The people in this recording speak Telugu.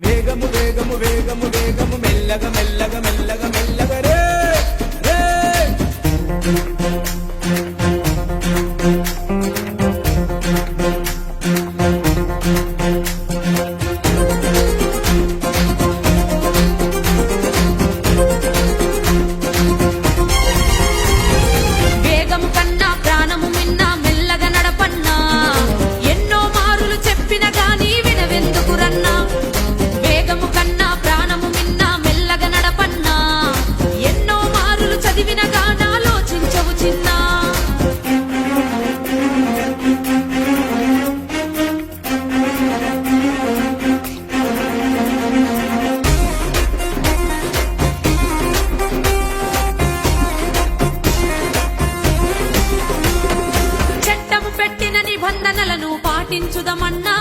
వేగము వేగము వేగము వేగము మెల్లగ మెల్లగ మెల్లగ మెల్లగ రే రే. నిబంధనలను పాటించుదమన్నా